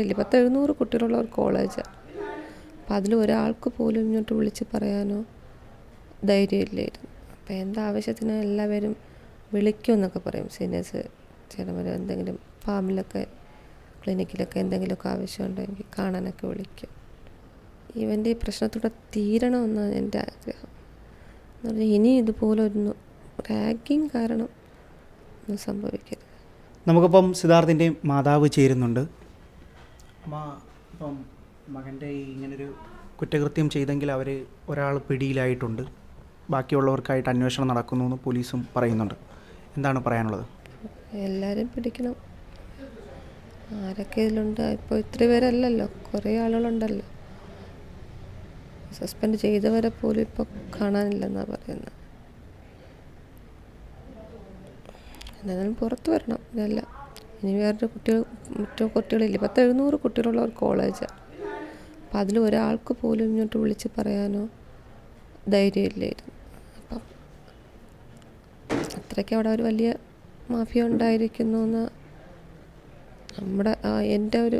ഇല്ല പത്ത് എഴുന്നൂറ് കുട്ടികളുള്ള ഒരു കോളേജാണ് അപ്പം അതിൽ ഒരാൾക്ക് പോലും ഇങ്ങോട്ട് വിളിച്ച് പറയാനോ ധൈര്യമില്ലായിരുന്നു. അപ്പം എന്താവശ്യത്തിന് എല്ലാവരും വിളിക്കുമെന്നൊക്കെ പറയും. സീനിയേഴ്സ് ചേട്ടന്മാർ എന്തെങ്കിലും ഫാമിലൊക്കെ ക്ലിനിക്കിലൊക്കെ എന്തെങ്കിലുമൊക്കെ ആവശ്യമുണ്ടെങ്കിൽ കാണാനൊക്കെ വിളിക്കും. ഇവന്റെ ഈ പ്രശ്നത്തോടെ തീരണമെന്നാണ് എന്റെ ആഗ്രഹം. എന്ന് പറഞ്ഞാൽ ഇനി ഇതുപോലെ ഒന്ന് റാഗിങ് കാരണം ഒന്നും സംഭവിക്കരുത്. നമുക്കിപ്പം സിദ്ധാർത്ഥിന്റെ മാതാവ് ചേരുന്നുണ്ട്. അമ്മ ഇപ്പം മകന്റെ ഇങ്ങനൊരു കുറ്റകൃത്യം ചെയ്തെങ്കിൽ അവർ ഒരാൾ പിടിയിലായിട്ടുണ്ട്. ബാക്കിയുള്ളവർക്കായിട്ട് അന്വേഷണം നടക്കുന്നു എന്ന് പോലീസും പറയുന്നുണ്ട്. എന്താണ് പറയാനുള്ളത്? എല്ലാവരും പിടിക്കണം. ആരൊക്കെ ഇതിലുണ്ട്? ഇപ്പോൾ ഇത്ര പേരല്ലല്ലോ. കുറേ ആളുകളുണ്ടല്ലോ. സസ്പെൻഡ് ചെയ്തവരെ പോലും ഇപ്പോൾ കാണാനില്ലെന്നാണ് പറയുന്നത് എന്തായാലും പുറത്ത് വരണം. ഇതല്ല. ഇനി വേറൊരു കുട്ടികൾ മറ്റു കുട്ടികളില്ല? പത്ത് എഴുന്നൂറ് കുട്ടികളുള്ള ഒരു കോളേജാണ് അപ്പം അതിൽ ഒരാൾക്ക് പോലും ഇങ്ങോട്ട് വിളിച്ച് പറയാനോ ധൈര്യമില്ലായിരുന്നു അപ്പം അത്രയ്ക്ക് അവിടെ ഒരു വലിയ മാഫിയ ഉണ്ടായിരിക്കുന്നു എന്ന് നമ്മുടെ എന്റെ ഒരു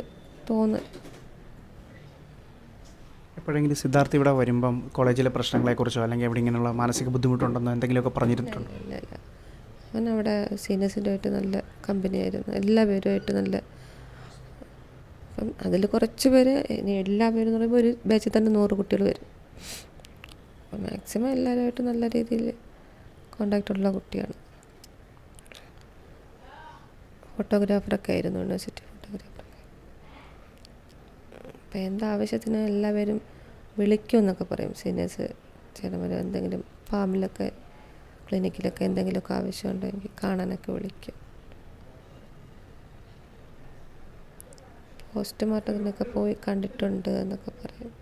തോന്നൽ. എപ്പോഴെങ്കിലും സിദ്ധാർത്ഥ് ഇവിടെ വരുമ്പം കോളേജിലെ പ്രശ്നങ്ങളെക്കുറിച്ചോ അല്ലെങ്കിൽ എവിടെ ഇങ്ങനെയുള്ള മാനസിക ബുദ്ധിമുട്ടുണ്ടെന്നോ എന്തെങ്കിലുമൊക്കെ പറഞ്ഞിട്ടുണ്ടോ ഇല്ല ഇല്ല അവൻ അവിടെ സീനിയേഴ്സിന്റെ ആയിട്ട് നല്ല കമ്പനിയായിരുന്നു. എല്ലാ പേരുമായിട്ട് നല്ല അപ്പം അതിൽ കുറച്ച് പേര് എല്ലാ പേരും എന്ന് പറയുമ്പോൾ ഒരു ബാച്ചിൽ തന്നെ നൂറ് കുട്ടികൾ വരും. അപ്പം മാക്സിമം എല്ലാവരുമായിട്ട് നല്ല രീതിയിൽ കോണ്ടാക്റ്റ് ഉള്ള കുട്ടിയാണ് ഫോട്ടോഗ്രാഫറൊക്കെ ആയിരുന്നു യൂണിവേഴ്സിറ്റി ഫോട്ടോഗ്രാഫറൊക്കെ അപ്പം എന്താവശ്യത്തിന് എല്ലാവരും വിളിക്കും എന്നൊക്കെ പറയും. സീനിയേഴ്സ് ചേട്ടന്മാർ എന്തെങ്കിലും ഫാമിലൊക്കെ ക്ലിനിക്കിലൊക്കെ എന്തെങ്കിലുമൊക്കെ ആവശ്യമുണ്ടെങ്കിൽ കാണാനൊക്കെ വിളിക്കും. പോസ്റ്റ്മോർട്ടത്തിനൊക്കെ പോയി കണ്ടിട്ടുണ്ട് എന്നൊക്കെ പറയും.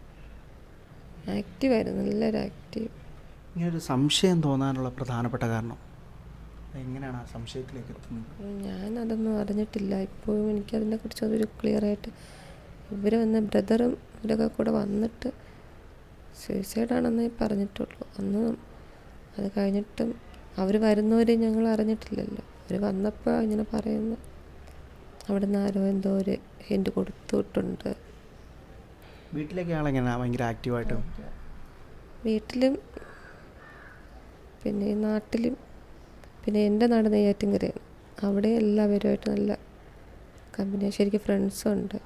ആക്റ്റീവായിരുന്നു നല്ലൊരു ആക്റ്റീവ് ഇങ്ങനൊരു സംശയം തോന്നാനുള്ള പ്രധാനപ്പെട്ട കാരണം. എങ്ങനെയാണ് ആ സംശയത്തിലേക്ക് എത്തുന്നത്? ഞാൻ അതൊന്നും അറിഞ്ഞിട്ടില്ല. ഇപ്പോഴും എനിക്കതിനെക്കുറിച്ച് അതൊരു ക്ലിയർ ആയിട്ട് ഇവർ വന്ന ബ്രദറും ഇവരൊക്കെ കൂടെ വന്നിട്ട് സൂയിസൈഡാണെന്നേ പറഞ്ഞിട്ടുള്ളൂ. അന്ന് അത് കഴിഞ്ഞിട്ടും അവർ വരുന്നവരെ ഞങ്ങൾ അറിഞ്ഞിട്ടില്ലല്ലോ. അവർ വന്നപ്പോൾ ഇങ്ങനെ പറയുന്നു അവിടെ നിന്ന് ആരോ എന്തോ ഒരു ഹിൻഡ് കൊടുത്തിട്ടുണ്ട്. വീട്ടിലേക്ക് ആളെങ്ങനെ? ഭയങ്കര ആക്റ്റീവായിട്ട് വീട്ടിലും പിന്നെ നാട്ടിലും പിന്നെ എന്റെ നാട് നെയ്യാറ്റിൻകരയാണ്. അവിടെ എല്ലാവരുമായിട്ട് നല്ല കമ്പനിയാണ് ശരിക്കും ഫ്രണ്ട്സും ഉണ്ട്.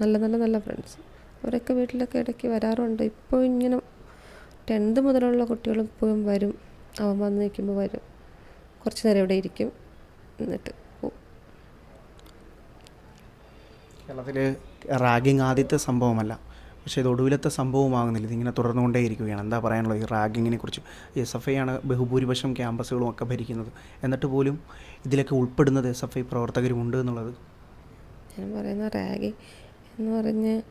നല്ല നല്ല നല്ല ഫ്രണ്ട്സ് അവരൊക്കെ വീട്ടിലൊക്കെ ഇടയ്ക്ക് വരാറുണ്ട്. ഇപ്പോൾ ഇങ്ങനെ ടെൻത്ത് മുതലുള്ള കുട്ടികളും ഇപ്പോഴും വരും. അവൻ വന്ന് നിൽക്കുമ്പോൾ വരും. കുറച്ച് നേരം ഇവിടെ ഇരിക്കും. എന്നിട്ട് കേരളത്തിൽ റാഗിങ് ആദ്യത്തെ സംഭവമല്ല. പക്ഷേ ഇത് ഒടുവിലത്തെ സംഭവമാകുന്നില്ല. ഇതിങ്ങനെ തുടർന്നുകൊണ്ടേ ഇരിക്കുകയാണ് എന്താ പറയാനുള്ളത്? ഈ റാഗിങ്ങിനെ കുറിച്ച് എസ് എഫ് ഐ ആണ് ബഹുഭൂരിപക്ഷം ക്യാമ്പസുകളും ഒക്കെ ഭരിക്കുന്നത്. എന്നിട്ട് പോലും ഇതിലൊക്കെ ഉൾപ്പെടുന്നത് എസ് എഫ് ഐ പ്രവർത്തകരുമുണ്ട് എന്നുള്ളത്. ഞാൻ പറയുന്ന റാഗിങ് എന്ന് പറഞ്ഞ്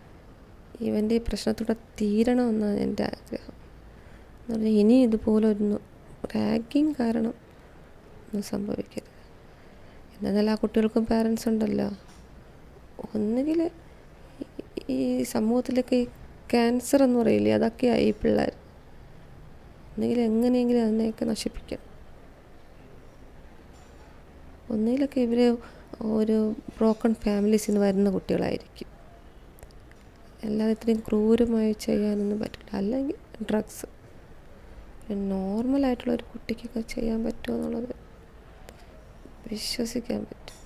ഇവന്റെ ഈ പ്രശ്നത്തോടെ തീരണമെന്നാണ് എന്റെ ആഗ്രഹം. എന്ന് പറഞ്ഞാൽ ഇനി ഇതുപോലെ ഒന്ന് റാഗിങ് കാരണം ഒന്നും സംഭവിക്കരുത്. എന്നാൽ ആ കുട്ടികൾക്കും പാരൻസ് ഉണ്ടല്ലോ. ഒന്നുകിൽ ഈ സമൂഹത്തിലൊക്കെ ഈ ക്യാൻസർ എന്ന് പറയില്ലേ അതൊക്കെയായി ഈ പിള്ളേർ. ഒന്നുകിൽ എങ്ങനെയെങ്കിലും അതിനെയൊക്കെ നശിപ്പിക്കണം. ഒന്നുകിലൊക്കെ ഇവർ ഒരു ബ്രോക്കൺ ഫാമിലീസിൽ നിന്ന് വരുന്ന കുട്ടികളായിരിക്കും. അല്ലാതെ ഇത്രയും ക്രൂരമായി ചെയ്യാനൊന്നും പറ്റില്ല. അല്ലെങ്കിൽ ഡ്രഗ്സ് നോർമലായിട്ടുള്ള ഒരു കുട്ടിക്കൊക്കെ ചെയ്യാൻ പറ്റുമോ എന്നുള്ളത് വിശ്വസിക്കാൻ പറ്റും.